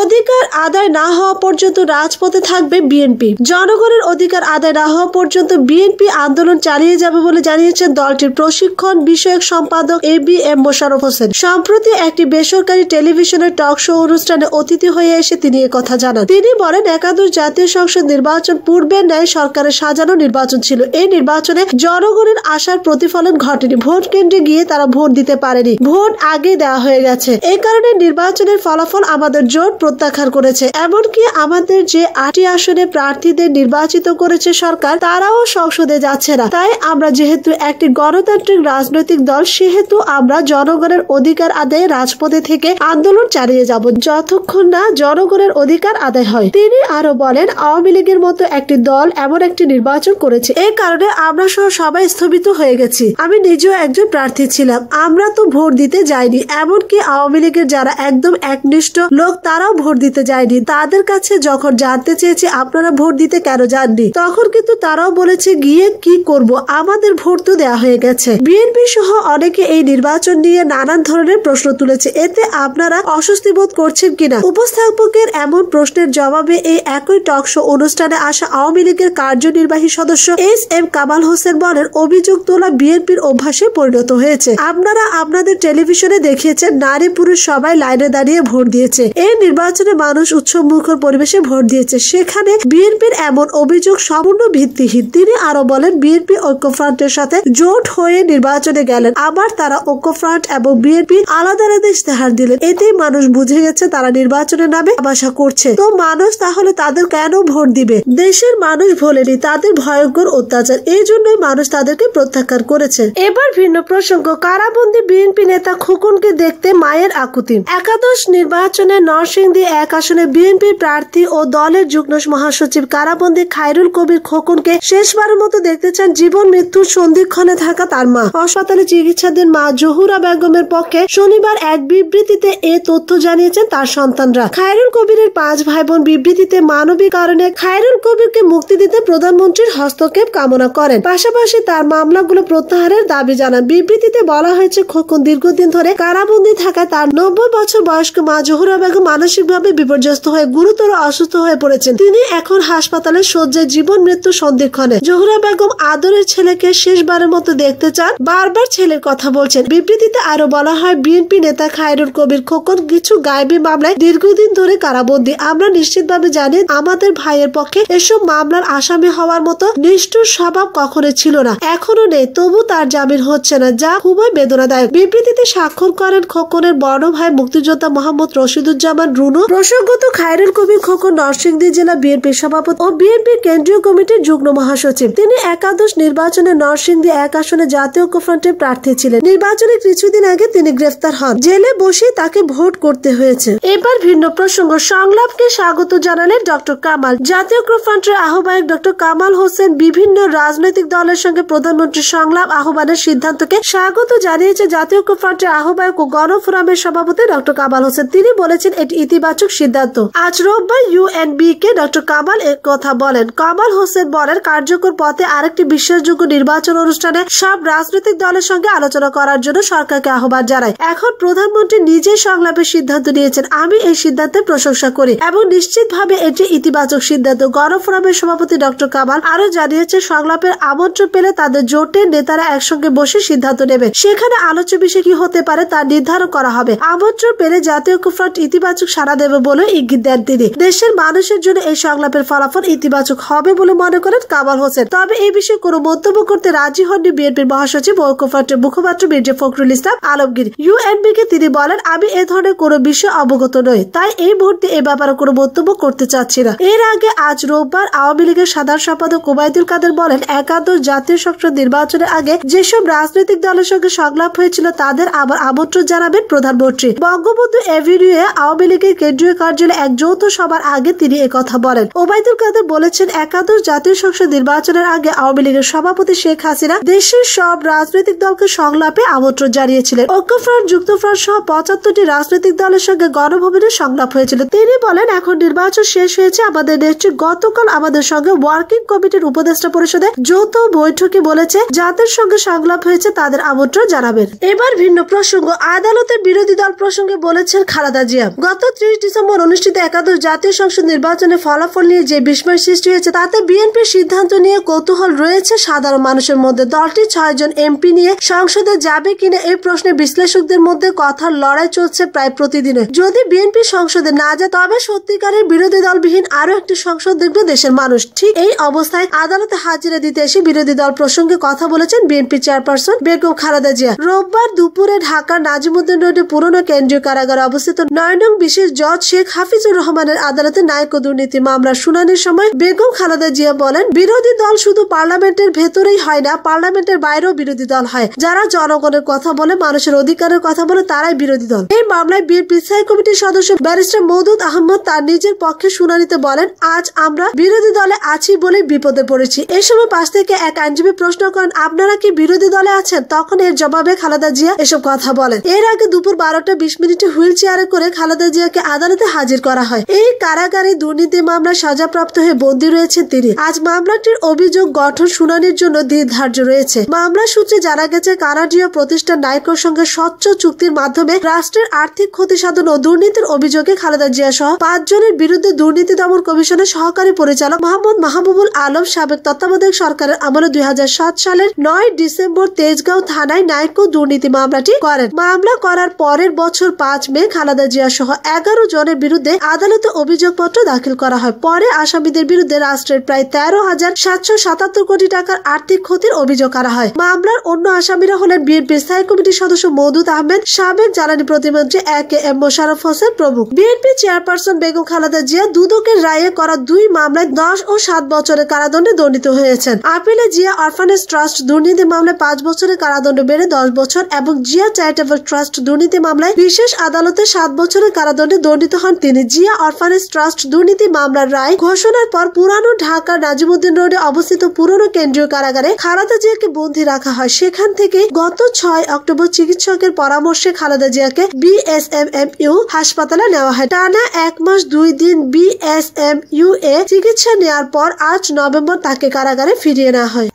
অধিকার আদায় না হওয়া পর্যন্ত রাজপথে থাকবে বিএনপি। জনগণের অধিকার আদায় না হওয়া পর্যন্ত বিএনপি আন্দোলন চালিয়ে যাবে বলে জানিয়েছেন দলটির প্রশিক্ষণ বিষয়ক সম্পাদক A B M Mosharraf Hossain. সম্প্রতি একটি বেসরকারি টেলিভিশনের টক শো অনুষ্ঠানে অতিথি হয়ে এসে তিনি কথা জানান। তিনি বলেন, একাদশ জাতীয় সংসদ নির্বাচন পূর্বের ন্যায় সরকারের সাজানো নির্বাচন ছিল। এই নির্বাচনে জনগণের আশার প্রতিফলন ঘটেনি। ভোট কেন্দ্রে গিয়ে তারা ভোট দিতে পারেনি। ভোট আগে দেওয়া হয়ে গেছে। এই কারণে নির্বাচনের ফলাফল আমাদের জোট প্রত্যাখ্যান করেছে। এমনকি আমাদের যে আটটি আসনে প্রার্থীদের নির্বাচিত করেছে সরকার, তারাও সংসদে যাচ্ছে না। তাই আমরা যেহেতু একটি গণতান্ত্রিক রাজনৈতিক দল, সেহেতু আমরা জনগণের অধিকার আদায়ে রাজপথে থেকে আন্দোলন চালিয়ে যাব। যতক্ষণ না জনগণের অধিকার আদায় হয়। তিনি আরও বলেন, আওয়ামী লীগের মতো একটি দল এমন একটি নির্বাচন করেছে। এই কারণে আমরা সহ সবাই স্থগিত হয়ে গেছি। আমি নিজেও একজন প্রার্থী ছিলাম। আমরা তো ভোট দিতে যাইনি। এমনকি আওয়ামী লীগের যারা একদম একনিষ্ঠ লোক, তারাও ভোট দিতে যায়নি। তাদের কাছে যখন জানতে চেয়েছি, আপনারা ভোট দিতে কেন যাননি? তখন কিন্তু তারাও বলেছে, গিয়ে কি করব? আমাদের ভোট তো দেওয়া হয়ে গেছে। বিএনপি সহ অনেকে এই নির্বাচন নিয়ে নানান ধরনের প্রশ্ন তুলেছে। এতে আপনারা অস্বস্তি বোধ করছেন কিনা? উপস্থাপকের এমন প্রশ্নের জবাবে এই একই টক শো অনুষ্ঠানে আসা আওয়ামী লীগের কার্যনির্বাহী সদস্য এস এম কামাল হোসেন বলেন, অভিযোগ তোলা বিএনপির অভ্যাসে পরিণত হয়েছে। আপনারা আপনাদের টেলিভিশনে দেখিয়েছেন, নারী পুরুষ সবাই লাইনে দাঁড়িয়ে ভোট দিয়েছে। এই নির্বাচনে মানুষ উৎসব মুখর পরিবেশে ভোট দিয়েছে। সেখানে বিএনপির এমন অভিযোগ সম্পূর্ণ ভিত্তিহীন। তিনি আরও বলেন, বিএনপি ঐক্যফ্রন্টের সাথে জোট হয়ে নির্বাচনে গেলেন। আবার তারা ঐক্যফ্রন্ট এবং বিএনপি আলাদা আলাদা ইস্তেহার দিলেন। এতেই মানুষ বুঝে গেছে, তারা নির্বাচনের নামে আবাসা করছে। তো মানুষ তাহলে তাদের কেন ভোট দিবে? দেশের মানুষ ভোলেনি, তাদের ভয়ঙ্কর অত্যাচার। এই জন্যই মানুষ তাদেরকে প্রত্যাখ্যান করেছে। এবার ভিন্ন প্রসঙ্গ, কারাবন্দী বিএনপি নেতা খোকনকে দেখতে মায়ের আকুতি। একাদশ নির্বাচনে নরসিংদী এক আসনে বিএনপি প্রার্থী ও দলের যুগ্ম মহাসচিব কারাবন্দী খায়রুল কবির খোকনকে শেষবারের মতো দেখতে চান জীবন, মৃত্যুর সন্ধিক্ষণে থাকা তার মা। হাসপাতালে চিকিৎসাধীন মা জহুরা বেগমের পক্ষে শনিবার এক বিবৃতিতে এ তথ্য জানিয়েছেন তার সন্তানরা। খায়রুল কবিরের পাঁচ ভাই বোন বিবৃতিতে মানবিক কারণে খায়রুল কবিরকে মুক্তি দিতে প্রধানমন্ত্রীর হস্তক্ষেপ কামনা করেন। পাশাপাশি তার মামলাগুলো প্রত্যাহারের দাবি জানান। বিবৃতিতে বলা হয়েছে, খোকন দীর্ঘদিন ধরে কারাবন্দী থাকায় তার নব্বই বছর বয়স্ক মা জহুরা বেগম মানসিকভাবে বিপর্যস্ত হয়ে গুরুতর অসুস্থ হয়ে পড়েছেন। তিনি এখন হাসপাতালে শয্যায় জীবন মৃত্যু সন্ধিক্ষণে জহুরা বেগম আদরের ছেলেকে শেষবারের মতো দেখতে চান। বারবার ছেলের কথা বলছেন। বিবৃতিতে আরও বলা হয়, বিএনপি নেতা খায়রুল কবির খোকন কিছু গায়েবী মামলায় দীর্ঘদিন ধরে কারাবন্দী। আমরা নিশ্চিতভাবে জানি, আমাদের ভাইয়ের পক্ষে এসব মামলার আসামি হওয়ার মতো নিষ্ঠুর স্বভাব কখনো ছিল না। এখনও নেই, তবু তার জামিন হচ্ছে না, যা খুবই বেদনাদায়ক। বিবৃতিতে স্বাক্ষর করেন খোকনের বড় ভাই মুক্তিযোদ্ধা মোহাম্মদ রশিদুজ্জামান রুনু, প্রসঙ্গত খায়রুল কবির খোকন, নরসিংদী জেলা বিএনপির সভাপতি ও বিএনপির কেন্দ্রীয় কমিটির যুগ্ম মহাসচিব। তিনি একাদশ নির্বাচনে নরসিংদী এক আসনে জাতীয় ঐক্যফ্রন্টের প্রার্থী ছিলেন। নির্বাচনে কিছুদিন আগে তিনি গ্রেফতার হন। জেলে বসে তাকে ভোট করতে হয়েছে। এবার ভিন্ন প্রসঙ্গ। সংলাপকে স্বাগত জানালেন ডক্টর কামাল। জাতীয় ঐক্যফ্রন্টের আহ্বায়ক ডক্টর কামাল হোসেন বিভিন্ন রাজনৈতিক দলের সঙ্গে প্রধানমন্ত্রী সংলাপ আহ্বানের সিদ্ধান্তকে স্বাগত জানিয়েছে জাতীয় ঐক্যফ্রন্টের আহ্বায়ক ও গণফোরামের সভাপতি ডক্টর কামাল হোসেন। তিনি বলেছেন, এটি ইতিবাচক সিদ্ধান্ত। আজ রোববার ইউএনবি কে ডক্টর কামাল কথা বলেন। কামাল হোসেন বলেন, কার্যকর পথে আরেকটি বিশ্বাসযোগ্য নির্বাচন অনুষ্ঠানে সব রাজনৈতিক দলের সঙ্গে আলোচনা করার জন্য সরকারকে আহ্বান জানায়। এখন প্রধানমন্ত্রী নিজেই সংলাপের সিদ্ধান্ত নিয়েছেন। আমি এই সিদ্ধান্তের প্রশংসা করি এবং নিশ্চিতভাবে এটি ইতিবাচক সিদ্ধান্ত। গণফোরামের সভাপতি ডক্টর কামাল আরও জানিয়েছে সংলাপের আমন্ত্রণ পেলে তাদের জোটের নেতারা একসঙ্গে বসে সিদ্ধান্ত নেবে সেখানে আলোচ্য বিষয় কি হতে পারে তা নির্ধারণ করা হবে। আমন্ত্রণ পেলে জাতীয় ঐক্যফ্রন্ট ইতিবাচক সাড়া দেবে বলে ইঙ্গিত দেন তিনি। দেশের মানুষের জন্য এই সংলাপের ফলাফল ইতিবাচক হবে বলে মনে করেন কামাল হোসেন। তবে এই বিষয়ে কোনো মন্তব্য করতে রাজি হননি বিএনপির মহাসচিব ঐক্যফ্রন্টের মুখপাত্র মির্জা ফখরুল ইসলাম আলমগীর। ইউএনবি কে তিনি বলেন, আমি এ ধরনের কোনো বিষয়ে অবগত নই, তাই এই মুহূর্তে এ ব্যাপারে কোনো মন্তব্য করতে চাচ্ছি না। এর আগে আজ রোববার আওয়ামী লীগের সাধারণ সম্পাদক ওবায়দুল কাদের বলেন, একাদশ জাতীয় সংসদ নির্বাচনের আগে যেসব রাজনৈতিক দলের সঙ্গে সংলাপ হয়েছিল তাদের আবার আমন্ত্রণ জানাবেন প্রধানমন্ত্রী। বঙ্গবন্ধু এভিনিউয়ে আওয়ামী লীগের কেন্দ্রীয় কার্যালয়ে এক যৌথ সভার আগে তিনি কথা বলেন। ওবায়দুল কাদের বলেছেন, একাদশ জাতীয় সংসদ নির্বাচনের আগে আওয়ামী লীগের সভাপতি শেখ হাসিনা দেশের সব রাজনৈতিক দলকে সংলাপে আমন্ত্রণ জানিয়েছিলেন। ঐক্যফ্রন্ট যুক্তফ্রন্ট সহ পঁচাত্তরটি রাজনৈতিক দলের সঙ্গে গণভবনে সংলাপ হয়েছিল। তিনি বলেন, এখন নির্বাচন শেষ হয়েছে। আমাদের নেত্রী গতকাল আমাদের সঙ্গে ওয়ার্কিং কমিটির উপদেষ্টা পরিষদে যৌথ বৈঠকে বলেছে, যাদের সঙ্গে সংলাপ হয়েছে তাদের আমন্ত্রণ জানাবেন। এবার ভিন্ন প্রসঙ্গ। আদালতের বিরোধী দল প্রসঙ্গে বলেছেন, খালেদা জিয়া গত একত্রিশ ডিসেম্বর অনুষ্ঠিত একাদশ জাতীয় সংসদ নির্বাচনের ফলাফল নিয়ে যে বিস্ময় সৃষ্টি হয়েছে, তাতে বিএনপির সিদ্ধান্ত নিয়ে কৌতূহল রয়েছে সাধারণ মানুষের মধ্যে। দলটি ছয় জন এমপি নিয়ে সংসদে যাবে কিনা এই প্রশ্নে বিশ্লেষকদের মধ্যে কথার লড়াই চলছে প্রায় প্রতিদিনে। যদি বিএনপি সংসদে না যায়, তবে সত্যিকারের বিরোধী দলবিহীন আরও একটি সংসদ দেখবে দেশের মানুষ। ঠিক এই অবস্থায় আদালতে হাজিরা দিতে এসে বিরোধী দল প্রসঙ্গে কথা বলেছেন বিএনপি চেয়ারপারসন বেগম খালেদা জিয়া। রোববার দুপুরে ঢাকার নাজিমুদ্দিন রোডে পুরনো কেন্দ্রীয় কারাগারে অবস্থিত নয় নং বিশেষ জজ শেখ হাফিজুর রহমানের আদালতে নায়ক দুর্নীতি মামলার শুনানির সময় বেগম খালেদা জিয়া বলেন, বিরোধী দল শুধু পার্লামেন্টের ভেতরেই হয় না, পার্লামেন্টের বাইরেও বিরোধী দল হয়। যারা জনগণের কথা বলে, মানুষের অধিকারের কথা বলে, তারাই বিরোধী দল। এই মামলায় বিএনপি স্থায়ী কমিটির সদস্য ব্যারিস্টার মৌদুদ আহমদ তার নিজের পক্ষে শুনানিতে বলেন, আজ আমরা বিরোধী দলে আছি বলে বিপদে পড়েছি। এই সময় পাশ থেকে এক আইনজীবী প্রশ্ন করেন, আপনারা কি বিরোধী দলে আছেন? তখন এর জবাবে খালেদা জিয়া এসব কথা বলেন। এর আগে দুপুর বারোটা বিশ মিনিটে হুইল চেয়ারে করে খালেদা জিয়াকে আদালতে হাজির করা হয়। এই কারাগারে দুর্নীতি মামলা সাজাপ্রাপ্ত হয়ে বন্দী রয়েছেন তিনি। আজ মামলাটির অভিযোগ গঠন শুনানির জন্য দিন ধার্য রয়েছে। মামলা সূত্রে জানা গেছে, কানাডীয় প্রতিষ্ঠান নাইকোর সঙ্গে স্বচ্ছ চুক্তির মাধ্যমে রাষ্ট্রের আর্থিক ক্ষতি সাধন ও দুর্নীতির অভিযোগে খালেদা জিয়া সহ পাঁচ জনের বিরুদ্ধে দুর্নীতি দমন কমিশনের সহকারী পরিচালক মোহাম্মদ মাহবুবুল আলম সাবেক তত্ত্বাবধায়ক সরকারের আমলে দুই হাজার সাত সালের নয় ডিসেম্বর তেজগাঁও থানায় নাইকো দুর্নীতি মামলাটি করেন। মামলা করার পরের বছর পাঁচ মে খালেদা জিয়া সহ এগারো জনের বিরুদ্ধে আদালতে অভিযোগপত্র দাখিল করা হয়। পরে আসামিদের বিরুদ্ধে রাষ্ট্রের প্রায় তেরো হাজার সাতশো সাতাত্তর কোটি টাকার আর্থিক ক্ষতির অভিযোগ করা হয়। মামলার অন্য আসামিরা হলেন বিএনপি স্থায়ী কমিটির সদস্য মৌদুদ আহমেদ, সাবেক জ্বালানি প্রতিমন্ত্রী A K M Mosharraf Hossain প্রমুখ। বিএনপি চেয়ারপারসন বেগম খালেদা জিয়া দুদকের রায়ে করা দুই মামলায় দশ ও সাত বছরের কারাদণ্ডে দণ্ডিত হয়েছেন। আপিলে জিয়া অরফানেজ ট্রাস্ট দুর্নীতি মামলায় পাঁচ বছরের কারাদণ্ড বেড়ে দশ বছর এবং জিয়া চ্যারিটেবল ট্রাস্ট দুর্নীতি মামলায় বিশেষ আদালতে সাত বছরের কারাদণ্ডে দণ্ডিত হন তিনি। জিয়া অরফানেজ ট্রাস্ট দুর্নীতি মামলার রায় ঘোষণার পর পুরানো ঢাকার নাজিমুদ্দিন রোডে অবস্থিত পুরনো কেন্দ্রীয় কারাগারে খালেদা জিয়াকে বন্দী রাখা হয়। সেখান থেকে গত ছয় অক্টোবর চিকিৎসকের পরামর্শে খালেদা জিয়াকে বিএসএমএমইউ হাসপাতালে নেওয়া হয়। টানা এক মাস দুই দিন বিএসএমইউ এ চিকিৎসা নেওয়ার পর আজ নভেম্বর তাকে কারাগারে ফিরিয়ে নেওয়া হয়।